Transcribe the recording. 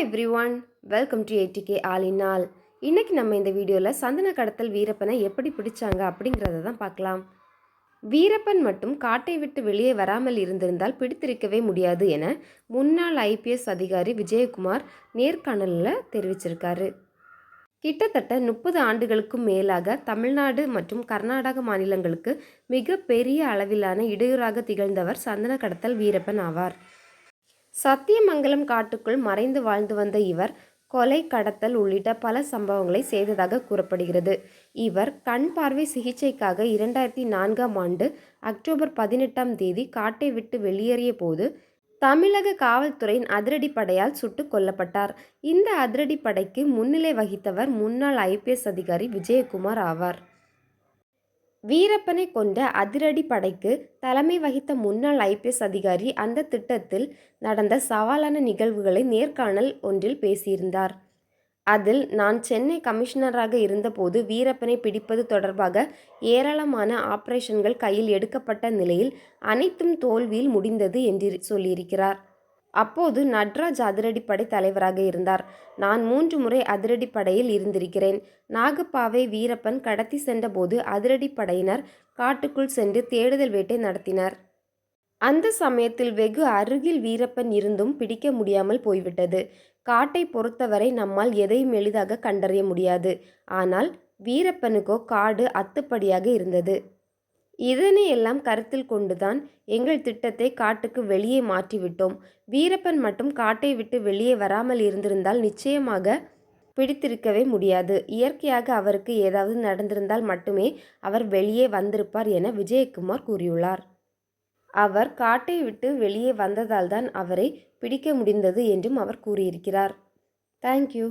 Hi everyone welcome to eighty K all. இன்னைக்கு நம்ம இந்த வீடியோவில் சந்தன கடத்தல் வீரப்பனை எப்படி பிடிச்சாங்க அப்படிங்கிறத தான் பார்க்கலாம். வீரப்பன் மட்டும் காட்டை விட்டு வெளியே வராமல் இருந்திருந்தால் பிடித்திருக்கவே முடியாது என முன்னாள் ஐபிஎஸ் அதிகாரி விஜயகுமார் நேர்காணலில் தெரிவிச்சிருக்காரு. கிட்டத்தட்ட முப்பது ஆண்டுகளுக்கும் மேலாக தமிழ்நாடு மற்றும் கர்நாடக மாநிலங்களுக்கு மிக பெரிய அளவிலான இடையூறாக திகழ்ந்தவர் சந்தன கடத்தல் வீரப்பன் ஆவார். சத்தியமங்கலம் காட்டுக்குள் மறைந்து வாழ்ந்து வந்த இவர் கொலை கடத்தல் உள்ளிட்ட பல சம்பவங்களை செய்ததாக கூறப்படுகிறது. இவர் கண் பார்வை சிகிச்சைக்காக இரண்டாயிரத்தி நான்காம் ஆண்டு அக்டோபர் பதினெட்டாம் தேதி காட்டை விட்டு வெளியேறிய போது தமிழக காவல்துறையின் அதிரடிப்படையால் சுட்டுக் கொல்லப்பட்டார். இந்த அதிரடிப்படைக்கு முன்னிலை வகித்தவர் முன்னாள் ஐபிஎஸ் அதிகாரி விஜயகுமார் ஆவார். வீரப்பனை கொண்ட அதிரடி படைக்கு தலைமை வகித்த முன்னாள் ஐபிஎஸ் அதிகாரி அந்த திட்டத்தில் நடந்த சவாலான நிகழ்வுகளை நேர்காணல் ஒன்றில் பேசியிருந்தார். அதில் நான் சென்னை கமிஷனராக இருந்தபோது வீரப்பனை பிடிப்பது தொடர்பாக ஏராளமான ஆபரேஷன்கள் கையில் எடுக்கப்பட்ட நிலையில் அனைத்தும் தோல்வியில் முடிந்தது என்று சொல்லியிருக்கிறார். அப்போது நட்ராஜ் அதிரடிப்படை தலைவராக இருந்தார். நான் மூன்று முறை அதிரடிப்படையில் இருந்திருக்கிறேன். நாகப்பாவை வீரப்பன் கடத்தி சென்றபோது அதிரடிப்படையினர் காட்டுக்குள் சென்று தேடுதல் வேட்டை நடத்தினர். அந்த சமயத்தில் வெகு அருகில் வீரப்பன் இருந்தும் பிடிக்க முடியாமல் போய்விட்டது. காட்டை பொறுத்தவரை நம்மால் எதையும் எளிதாக கண்டறிய முடியாது. ஆனால் வீரப்பனுக்கோ காடு அத்துப்படியாக இருந்தது. இதனை எல்லாம் கருத்தில் கொண்டுதான் எங்கள் திட்டத்தை காட்டுக்கு வெளியே மாற்றிவிட்டோம். வீரப்பன் மட்டும் காட்டை விட்டு வெளியே வராமல் இருந்திருந்தால் நிச்சயமாக பிடித்திருக்கவே முடியாது. இயற்கையாக அவருக்கு ஏதாவது நடந்திருந்தால் மட்டுமே அவர் வெளியே வந்திருப்பார் என விஜயகுமார் கூறியுள்ளார். அவர் காட்டை விட்டு வெளியே வந்ததால்தான் அவரை பிடிக்க முடிந்தது என்றும் அவர் கூறியிருக்கிறார். தேங்க்யூ